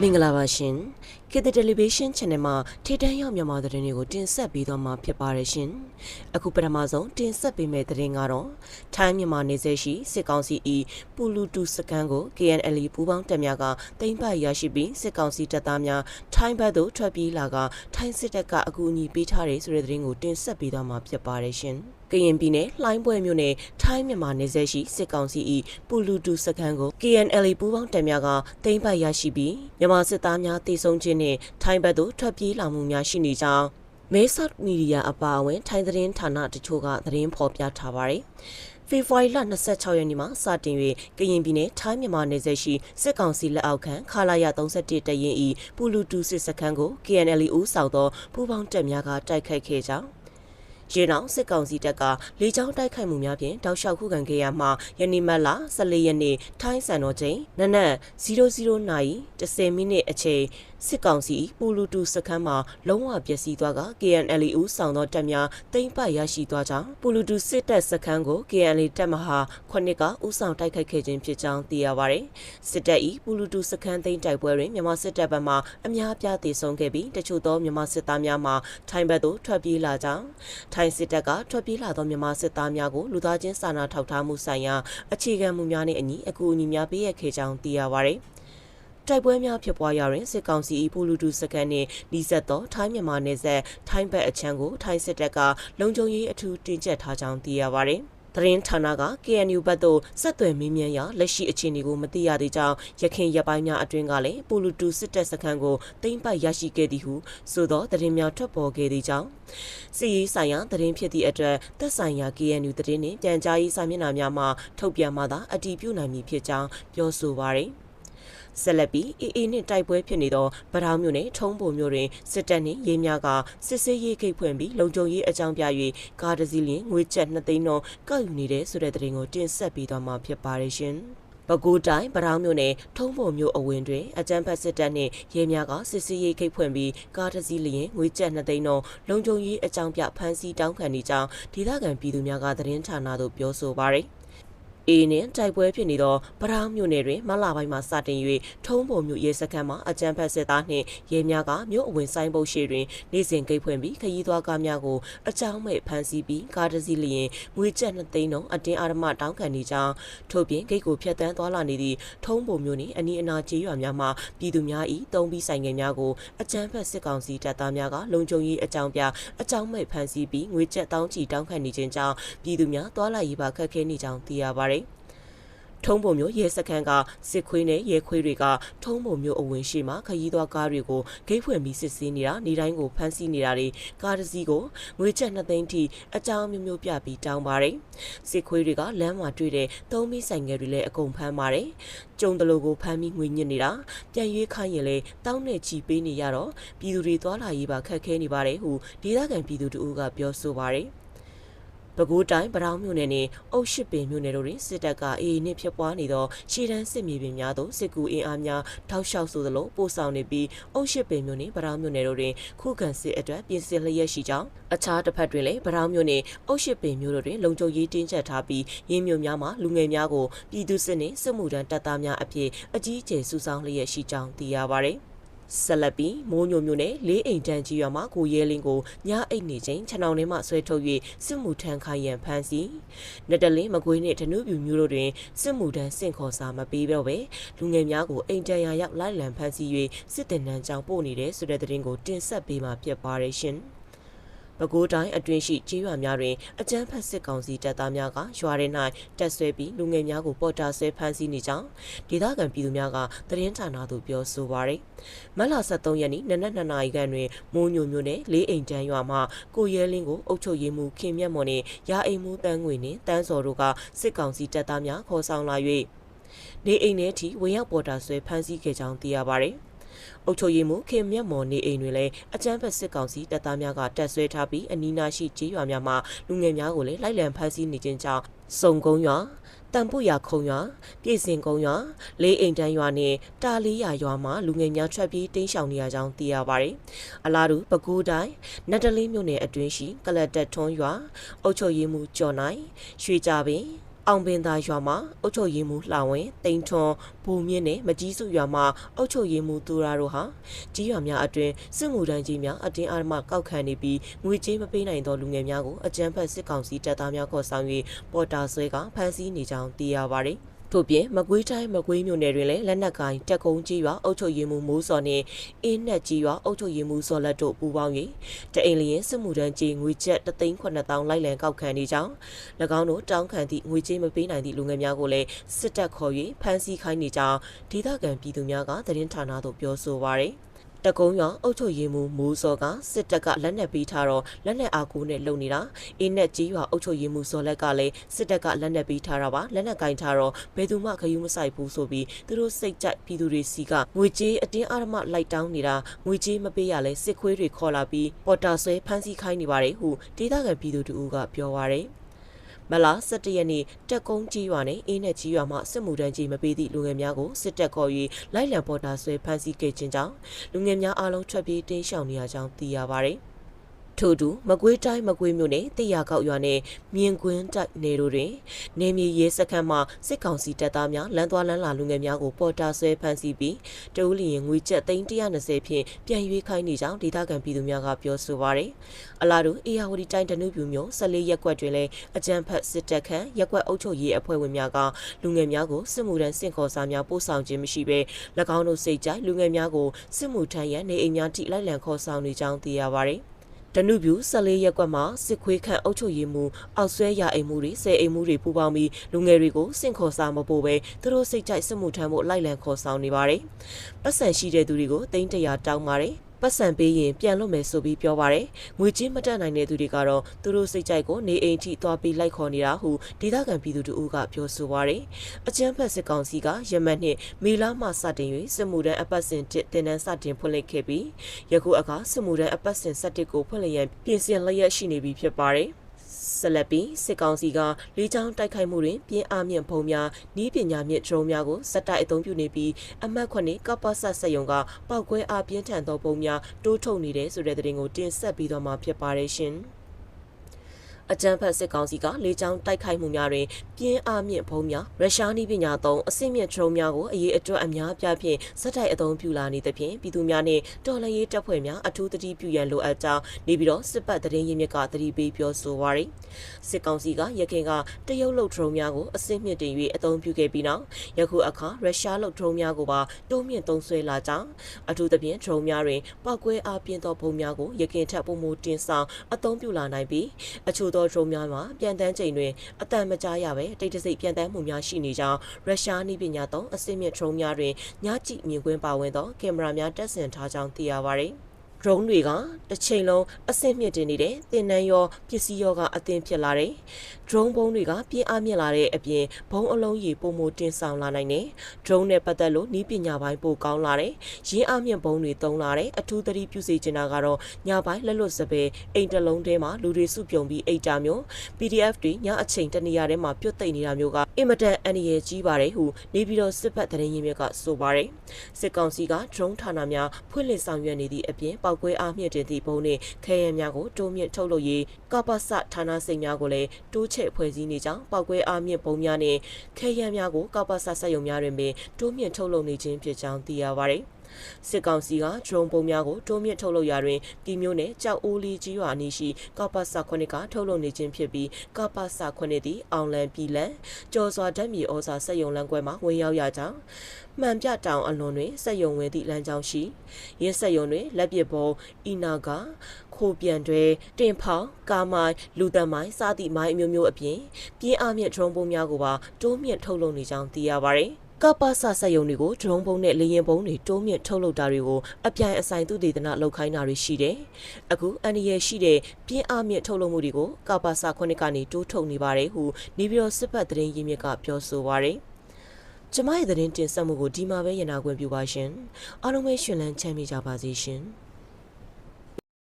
မင်္ဂလာပါရှင် ခေတ်သစ်တယ်လီဗေးရှင်း channel မှာထိတန်းရောက်မြန်မာသတင်းတွေကိုတင်ဆက်ပေးသွားမှာဖြစ်ပါတယ်ရှင်အခုပထမဆုံးတင်ဆက်ပေးမယ့်သတင်းကတော့ထိုင်းမြန်မာနေဆက်ရှိစစ်ကောင်စီ၏ပူလူတူစကန်ကို KNL ပူးပေါင်းတပ်များကတင်ပိုက်ရရှိပြီးစစ်ကောင်စီတပ်သားများထိုင်းဘက်သို့ထွက်ပြေးလာကထိုင်းစစ်တပ်ကအကူအညီပေးထားတဲ့ဆိုတဲ့သတင်းကိုတင်ဆက်ပေးသွားမှာဖြစ်ပါတယ်ရှင်ကရင်ပြည်နယ်လှိုင်းပွဲမြို့နယ်ထိုင်းမြန်မာနယ်စပ်ရှိစစ်ကောင်စီ၏ပူလူတူစခန်းကို KNL ပူးပေါင်းတပ်များကသိမ်းပိုက်ရရှိပြီးမြန်မာစစ်သားများတေဆုံးခြင်းနှင့်ထိုင်းဘက်သို့ထွက်ပြေးလာမှုများရှိနေကြောင်းမဲဆော့မီဒီယာအပါအဝင်ထိုင်းသတင်းဌာနတချို့ကသတင်းဖော်ပြထားပါတယ်။ဖေဖော်ဝါရီလ26ရက်နေ့မှာစတင်၍ကရင်ပြည်နယ်ထိုင်းမြန်မာနယ်စပ်ရှိစစ်ကောင်စီလက်အောက်ခံခလာရ31တရင်ဤပူလူတူစစ်စခန်းကို KNL ဦးဆောင်သောပူးပေါင်းတပ်များကတိုက်ခိုက်ခဲ့ကြောင်းရေနောင်စစ်ကောင်စီတပ်ကလေကြောင်းတိုက်ခိုက်မှုများဖြင့်တောက်လျှောက်ခုခံခဲ့ရမှယနေ့မတ်လ14ရက်နေ့ထိုင်းစံတော်ချိန်နနက်00နာရီ10မိနစ်အချိန် စစ်ကောင်စီပူလူတူစခန်းမှာလုံးဝပျက်စီးသွားက KNL ဦးဆောင်သောတပ်များတိမ့်ပတ်ရရှိသွားကြောင်းပူလူတူစစ်တပ်စခန်းကို KNL တပ်မဟာခုနှစ်ကဦးဆောင်တိုက်ခိုက်ခဲ့ခြင်းဖြစ်ကြောင်းသိရပါတယ်။စစ်တပ်၏ပူလူတူစခန်းသိမ်းတိုက်ပွဲတွင်မြန်မာစစ်တပ်ဘက်မှအများပြားသေဆုံးခဲ့ပြီးတချို့သောမြန်မာစစ်သားများမှထိုင်းဘက်သို့ထွက်ပြေးလာကြောင်းထိုင်းစစ်တပ်ကထွက်ပြေးလာသောမြန်မာစစ်သားများကိုလူသားချင်းစာနာထောက်ထားမှုဆိုင်ရာအခြေခံမှုများနှင့်အညီအကူအညီများပေးရခဲ့ကြောင်းသိရပါတယ်။ တိုက်ပွဲများဖြစ်ပွားရာတွင်စစ်ကောင်စီ၏ပူလူတူစကန်နှင့်နီးစပ်သောထိုင်းမြန်မာနယ်စပ်ထိုင်းဘက်အချမ်းကိုထိုင်းစစ်တပ်ကလုံခြုံရေးအထူးတင်ကျပ်ထားကြောင်းသိရပါသည်သတင်းဌာနက KNU ဘက်သို့ဆက်သွယ်မေးမြန်းရာလက်ရှိအခြေအနေကိုမသိရသေးကြောင်းရခိုင်ရပိုင်းများအတွင်းကလည်းပူလူတူစစ်တပ်စခန်းကိုသိမ်းပိုက်ရရှိခဲ့သည်ဟုဆိုသောသတင်းများထွက်ပေါ်ခဲ့သေးကြောင်းစီရေးဆိုင်ရာသတင်းဖြစ်သည့်အတွက်သက်ဆိုင်ရာ KNU သတင်းနှင့်ပြန်ကြားရေးစာမျက်နှာများမှထုတ်ပြန်မှသာအတည်ပြုနိုင်မည်ဖြစ်ကြောင်းပြောဆိုပါရယ် ဆက်လက်ပြီးအေအေနှင့်တိုက်ပွဲဖြစ်နေသောဗရောင်းမြို့နယ်ထုံးပုံမြို့တွင်စစ်တပ်နှင့်ရေးများကစစ်ဆေးရေးခိတ်ဖွင့်ပြီးလုံခြုံရေးအကြောင်းပြ၍ကားတစ်စီးလျင်ငွေကျပ်2သိန်းတော့ကောက်ယူနေတဲ့ဆိုတဲ့သတင်းကိုတင်ဆက်ပေးသွားမှာဖြစ်ပါတယ်ရှင်။ပဲခူးတိုင်းဗရောင်းမြို့နယ်ထုံးပုံမြို့အဝင်တွင်အကြမ်းဖက်စစ်တပ်နှင့်ရဲများကစစ်စီးရေးခိတ်ဖွင့်ပြီးကားတစ်စီးလျင်ငွေကျပ်2သိန်းတော့လုံခြုံရေးအကြောင်းပြဖမ်းဆီးတောင်းခံနေကြောင်းဒေသခံပြည်သူများကသတင်းဌာနသို့ပြောဆိုပါရယ်။ အေးနဲ့တိုက်ပွဲဖြစ်နေသောပရောင်းမြို့နယ်တွင်မလာပိုင်းမှာစတင်၍ထုံးပုံမြို့ရဲစခန်းမှာအကြမ်းဖက်စစ်သားနှင့်ရဲများကမြို့အဝင်ဆိုင်ပုတ်ရှိတွင်နေစဉ်ဂိတ်ဖွင့်ပြီးခရီးသွားကားများကိုအကြောင်းမဲ့ဖမ်းဆီးပြီးကားတစ်စီးလျင်ငွေကျပ်2သိန်းလုံးအတင်းအာရမတောင်းခံနေကြောင်းထို့ပြင်ဂိတ်ကိုဖျက်ဆီးသွားလာနေသည့်ထုံးပုံမြို့နှင့်အနီးအနားကျေးရွာများမှာပြည်သူများ၏တုံးပြီးဆိုင်ငယ်များကိုအကြမ်းဖက်စစ်ကောင်စီတပ်သားများကလုံခြုံရေးအကြောင်းပြအကြောင်းမဲ့ဖမ်းဆီးပြီးငွေကျပ်တောင်းချီတောင်းခံနေခြင်းကြောင့်ပြည်သူများသွာလာရေးပါခက်ခဲနေကြောင်းသိရပါသည် ထုံးပုံမျိုးရဲစခန်းကစစ်ခွေးနဲ့ရဲခွေးတွေကထုံးပုံမျိုးအဝင်ရှိမှခရီးသွားကားတွေကိုဂိတ်ဖွင့်ပြီးစစ်ဆေးနေတာနေတိုင်းကိုဖမ်းဆီးနေတာတွေကားတစ်စီးကိုငွေကျပ်2သိန်းထိအကြောင်းမျိုးမျိုးပြပြီးတောင်းပါတယ်စစ်ခွေးတွေကလမ်းမှာတွေ့တဲ့သုံးမီးဆိုင်ငယ်တွေလည်းအကုန်ဖမ်းပါတယ်ကျုံတလူကိုဖမ်းပြီးငွေညစ်နေတာပြန်ရွေးခိုင်းရင်လေတောင်းနဲ့ချီပေးနေရတော့ပြည်သူတွေသွားလာရေးပါခက်ခဲနေပါတယ်ဟုဒေသခံပြည်သူတို့ကပြောဆိုပါတယ် ပဲခူးတိုင်းပရောင်းမြို့နယ်နဲ့အုတ်ရှိပင်မြို့နယ်တို့တွင်စစ်တပ်ကအေအေနှင့်ဖြစ်ပွားနေသောရှေ့တန်းစစ်မြေပြင်များသို့စစ်ကူအင်အားများထောက်လျှောက်ဆိုသလိုပို့ဆောင်နေပြီးအုတ်ရှိပင်မြို့နယ်ပရောင်းမြို့နယ်တို့တွင်ခုခံစစ်အတွက်ပြင်ဆင်လျက်ရှိကြောင်းအခြားတစ်ဖက်တွင်လည်းပရောင်းမြို့နယ်အုတ်ရှိပင်မြို့တို့တွင်လုံခြုံရေးတင်းကျပ်ထားပြီးရင်းမြို့များမှာလူငယ်များကိုပြည်သူစစ်နှင့်စစ်မှုထမ်းတပ်သားများအဖြစ်အကြီးအကျယ်စုဆောင်းလျက်ရှိကြောင်းသိရပါသည် ဆက်လက်ပြီးမိုးညိုမျိုးနဲ့လေးအိမ်တန်းကြီးရွာမှာကိုရဲလင်းကိုညအိတ်နေချိန်ခြံအောင်ထဲမှဆွဲထုတ်၍စစ်မှုထမ်းခိုင်းရန်ဖမ်းဆီးနတလင်းမကွေးနှင့်ဓနုပြူမျိုးတို့တွင်စစ်မှုထမ်းစင့်ခေါ်စာမပေးတော့ပဲလူငယ်များကိုအိမ်တန်းရာရောက်လိုက်လံဖမ်းဆီး၍စစ်တင်နှန်းကြောင်ပို့နေတဲ့ဆိုတဲ့သတင်းကိုတင်ဆက်ပေးမှာဖြစ်ပါတယ်ရှင်။ ပဲခူးတိုင်းအတွင်းရှိကျေးရွာများတွင်အကြမ်းဖက်စစ်ကောင်စီတပ်သားများကရွာတွေ၌တက်ဆွဲပြီးလူငယ်များကိုပေါ်တာဆွဲဖမ်းဆီးနေကြောင်းဒေသခံပြည်သူများကသတင်းဌာနသို့ပြောဆိုပါရယ်မတ်လ23ရက်နေ့နနက်2နာရီခန့်တွင်မိုးညိုမျိုးနဲ့လေးအိမ်တန်းရွာမှကိုရဲလင်းကိုအုပ်ချုပ်ရေးမှူးခင်မြတ်မော်နှင့်ရာအိမ်မှူးတန်းငွေနှင့်တန်းစော်တို့ကစစ်ကောင်စီတပ်သားများခေါ်ဆောင်လာ၍နေအိမ်ထဲထိဝင်ရောက်ပေါ်တာဆွဲဖမ်းဆီးခဲ့ကြောင်းသိရပါရယ် အုပ်ချုပ်ရေးမှူးခင်မြတ်မော်နေအိမ်တွင်လည်းအကြမ်းဖက်စစ်ကောင်စီတပ်သားများကတပ်ဆွဲထားပြီးအနီးနားရှိကျေးရွာများမှာလူငယ်များကိုလည်းလိုက်လံဖမ်းဆီးနေခြင်းကြောင့်စုံကုန်းရွာတန်ပုရခုံရွာပြည်စင်ကုန်းရွာလေးအိမ်တန်းရွာနဲ့တာလီယာရွာမှာလူငယ်များထွက်ပြေးတိမ်းရှောင်နေရကြောင်းသိရပါတယ်။အလားတူပဲခူးတိုင်းနတ်တလင်းမြို့နယ်အတွင်းရှိကလတ်တက်ထွန်းရွာအုတ်ချုပ်ရေးမှုကျော်နိုင်ရွှေကြပင် အောင်ပင်သာရွာမှာအုတ်ချုပ်ရည်မှုလှဝင်တိန်ထွန်ဘူမြင့်နဲ့မကြီးစုရွာမှာအုတ်ချုပ်ရည်မှုသူရာတို့ဟာကြီးရွာများအတွင်စစ်မှုတန်းကြီးများအတင်းအဓမ္မကောက်ခံနေပြီးငွေကြေးမပေးနိုင်သောလူငယ်များကိုအကြမ်းဖက်စစ်ကောင်စီတပ်သားများခေါ်ဆောင်၍ပေါ်တာဆွဲကဖမ်းဆီးနေကြောင်းသိရပါသည် ထို့ပြင်မကွေးတိုင်းမကွေးမြို့နယ်တွင်လည်းလက်နက်ကိုင်တက်ကုန်းကြီးရွာအုတ်ချုပ်ရည်မှုမိုးစော်နှင့်အင်းနက်ကြီးရွာအုတ်ချုပ်ရည်မှုစော်လက်တို့ပူးပေါင်း၍တအိမ်လျင်စစ်မှုထမ်းကြီးငွေကျပ်3,900လိုက်လံကောက်ခံနေကြောင်း၎င်းတို့တောင်းခံသည့်ငွေကြေးမပေးနိုင်သည့်လူငယ်များကိုလည်းစစ်တပ်ခေါ်၍ဖမ်းဆီးခိုင်းနေကြောင်းဒေသခံပြည်သူများကသတင်းဌာနသို့ပြောဆိုပါရယ် တကုံးရွာအုတ်ချုပ်ရည်မှုမိုးစော်ကစစ်တပ်ကလက်နက်ပေးထားတော့လက်နက်အားကိုးနဲ့လုံနေတာအင်းနဲ့ကြီးရွာအုတ်ချုပ်ရည်မှုစော်လက်ကလည်းစစ်တပ်ကလက်နက်ပေးထားတာပါလက်နက်ကင်ထားတော့ဘယ်သူမှခယူးမဆိုင်ဘူးဆိုပြီးသူတို့စိတ်ကြိုက်ပြည်သူတွေစီကငွေကြေးအတင်းအဓမ္မလိုက်တောင်းနေတာငွေကြေးမပေးရလဲစစ်ခွေးတွေခေါ်လာပြီးပေါ်တာဆွဲဖမ်းဆီးခိုင်းနေပါတယ်ဟုဒေသခံပြည်သူတို့ကပြောပါရယ် မလာ17ရက်နေ့တက်ကုန်းကြီးရွာနဲ့အင်းနဲ့ကြီးရွာမှစစ်မှုထမ်းကြီးမပေးသည့်လူငယ်များကိုစစ်တပ်ခေါ်၍လိုက်လံပေါ်တာဆွဲဖမ်းဆီးခဲ့ခြင်းကြောင့်လူငယ်များအားလုံးထွက်ပြေးတင်းရှောင်နေရကြောင်းသိရပါသည် ထို့တူမကွေးတိုင်းမကွေးမြို့နယ်တရကောက်ရွာနယ်မြင်ကွင်းတိုက်နယ်တို့တွင်နေမြေရေးစခန်းမှစစ်ကောင်စီတပ်သားများလမ်းသွားလမ်းလာလူငယ်များကိုပေါ်တာဆွဲဖမ်းဆီးပြီးတဦးလျင်ငွေကျပ်320ဖြင့်ပြန်ရွေးခိုင်းနေကြောင်းဒေသခံပြည်သူများကပြောဆိုပါရယ်အလားတူအေယာဝတီတိုင်းတနုပြူမြို့14ရက်ကွက်တွင်လည်းအကြမ်းဖက်စစ်တပ်ခန့်ရက်ကွက်အုပ်ချုပ်ရေးအဖွဲ့ဝင်များကလူငယ်များကိုစစ်မှုထမ်းစင့်ခေါ်စာများပို့ဆောင်ခြင်းမရှိဘဲ၎င်းတို့စိတ်ကြိုက်လူငယ်များကိုစစ်မှုထမ်းရန်နေအိမ်များထိလိုက်လံခေါ်ဆောင်နေကြောင်းသိရပါရယ် တနုပြူ14ရက်ကွက်မှာစစ်ခွေးခန့်အုပ်ချုပ်ရေးမှုအောက်ဆွဲရအိမ်မှုတွေဆယ်အိမ်မှုတွေပူးပေါင်းပြီးလူငယ်တွေကိုစင့်ခေါ်စာမပို့ပဲသူတို့စိတ်ကြိုက်စစ်မှုထမ်းဖို့လိုက်လံခေါ်ဆောင်နေပါတယ်။ပတ်စံရှိတဲ့သူတွေကိုတိန်းတရာတောင်းပါတယ်။ ပတ်စံပေးရင်ပြန်လွတ်မယ်ဆိုပြီးပြောပါရယ်ငွေချင်းမတက်နိုင်တဲ့သူတွေကတော့သူတို့စိတ်ကြိုက်ကိုနေအိမ်ထိသွားပြီးလိုက်ခေါ်နေတာဟုဒေသခံပြည်သူတို့ကပြောဆိုပါရယ်အကြမ်းဖက်စစ်ကောင်စီကယမန်နှစ်မေလမှစတင်၍စစ်မှုထမ်းအပတ်စဉ်တစ်တင်နန်းစတင်ဖွင့်လှစ်ခဲ့ပြီးယခုအခါစစ်မှုထမ်းအပတ်စဉ်17ကိုဖွင့်လှစ်ရန်ပြင်ဆင်လျက်ရှိနေပြီဖြစ်ပါတယ် ဆက်လက်ပြီးစစ်ကောင်စီကလေးချောင်းတိုက်ခိုက်မှုတွင်ပြင်းအားမြင့်ဖုံများနီးပညာမြင့်ဒရုန်းများကိုစက်တိုက်အသုံးပြုနေပြီးအမတ်ခွနဲ့ကပ္ပဆက်ဆက်ယုံကပောက်ကွဲအားပြင်းထန်သောပုံများတိုးထုတ်နေတယ်ဆိုတဲ့သတင်းကိုတင်ဆက်ပြီးတော့မှဖြစ်ပါတယ်ရှင်။ အကြမ်းဖက်စစ်ကောင်စီကလေကြောင်းတိုက်ခိုက်မှုများတွင်ပြင်းအားမြင့်ဖုံးများရုရှားနည်းပညာသုံးအဆင့်မြင့်ဒရုန်းများကိုအရေးအတွက်အများပြားဖြင့်စက်တိုက်အသုံးပြုလာနေသဖြင့်ပြည်သူများနှင့်တော်လှန်ရေးတပ်ဖွဲ့များအထူးသတိပြုရန်လိုအပ်ကြောင်းနေပြီးတော့စစ်ပတ်သတင်းရင်းမြစ်ကသတိပေးပြောဆိုပါရယ်စစ်ကောင်စီကရခိုင်ကတရုတ်လုတ်ဒရုန်းများကိုအဆင့်မြင့်တင်၍အသုံးပြုခဲ့ပြီးနောက်ယခုအခါရုရှားလုတ်ဒရုန်းများကိုပါတိုးမြင့်သုံးစွဲလာကြောင်းအထူးသဖြင့်ဒရုန်းများတွင်ပောက်ကွဲအားပြင်းသောဘုံများကိုရခိုင်ထက်ပုံမတင်ဆောင်အသုံးပြုလာနိုင်ပြီးအချို့သောဒရုန်းများမှာပြန်တန်းချိန်တွင်အတန်မကြားရပဲတိတ်တဆိတ်ပြန်တန်းမှုများရှိနေကြောင်းရုရှားနည်းပညာသုံးအဆင့်မြင့်ဒရုန်းများတွင်ညကြည့်မြင်ကွင်းပါဝင်သောကင်မရာများတပ်ဆင်ထားကြောင်းသိရပါသည် ဒရုန်းတွေကတစ်ချိန်လုံးအဆင့်မြင့်တင်နေတဲ့တင်နန်းရောပစ္စည်းရောကအသင်ဖြစ်လာတယ်။ဒရုန်းဘုံတွေကပြင်းအားမြင့်လာတဲ့အပြင်ဘုံအလုံးကြီးပုံမတင်ဆောင်လာနိုင်တယ်။ဒရုန်းနဲ့ပတ်သက်လို့ဤပညာပိုင်းပိုကောင်းလာတယ်။ရင်းအားမြင့်ဘုံတွေတုံးလာတယ်။အထူးသတိပြုစေချင်တာကတော့ညပိုင်းလက်လွတ်စပယ်အိမ်တလုံးထဲမှာလူတွေစုပြုံပြီးအိတ်တာမျိုး PDF တွေညအချိန်တနေရာထဲမှာပြုတ်သိမ့်နေတာမျိုးကအင်မတန်အန္တရာယ်ကြီးပါတယ်ဟုနေပြီးတော့စစ်ဘက်သတင်းရင်းမြစ်ကဆိုပါတယ်။စစ်ကောင်စီကဒရုန်းဌာနများဖွင့်လှစ်ဆောင်ရွက်နေသည့်အပြင်ပောက်ကွဲအားမြင့်တင်သည့်ဘုံနှင့်ခဲယံများကိုတိုးမြင့်ထုတ်လုပ်ရေးကပ္ပစဌာနစိတ်များကိုလည်းတိုးချဲ့ဖွဲ့စည်းနေကြောင်းပောက်ကွဲအားမြင့်ဘုံများနှင့်ခဲယံများကိုကပ္ပစစက်ရုံများတွင်ပင်တိုးမြင့်ထုတ်လုပ်နေခြင်းဖြစ်ကြောင်းသိရပါသည် စစ်ကောင်စီကဒရုန်းပုံများကိုတိုးမြင့်ထုတ်လုပ်ရာတွင်ပြည်မျိုးနဲ့ကြောက်အိုးလီကြီးရွာအနီးရှိကပ္ပစခွနစ်ကထုတ်လုပ်နေခြင်းဖြစ်ပြီးကပ္ပစခွနစ်သည်အောင်လန်ပြည်လန်ကျော်စွာဓာတ်မြေဩဇာစက်ယုံလန်ကွဲမှာဝင်ရောက်ရကြောင်းမှန်ပြတောင်အလွန်တွင်စက်ယုံဝင်သည့်လမ်းကြောင်းရှိရင်းစက်ယုံတွင်လက်ပစ်ပုံအီနာကခိုပြန်တွေတင်ဖောင်းကာမိုင်လူတမိုင်စသည့်မိုင်းအမျိုးမျိုးအပြင်ပြင်းအားမြင့်ဒရုန်းပုံများကိုပါတိုးမြင့်ထုတ်လုပ်နေကြောင်းသိရပါတယ် ကပ္ပဆဆက်ယုံတွေကိုဒရုန်းပုံနဲ့လေရင်ပုံတွေတိုးမြင့်ထုတ်လုပ်တာတွေကိုအပြိုင်အဆိုင်သူဒေသနာလောက်ခိုင်းတာတွေရှိတယ်။အခုအန်ဒီရဲ့ရှိတဲ့ပြင်းအားမြင့်ထုတ်လုပ်မှုတွေကိုကပ္ပဆခုနှစ်ကနေတိုးထုတ်နေပါတယ်ဟုနေပြီးတော့စစ်ပတ်သတင်းရင်းမြစ်ကပြောဆိုပါရယ်။ကျမရဲ့သတင်းတင်ဆက်မှုကိုဒီမှာပဲရနာခွင့်ပြုပါရှင်။အားလုံးပဲရှင်လန်းချမ်းမြေကြပါစေရှင်။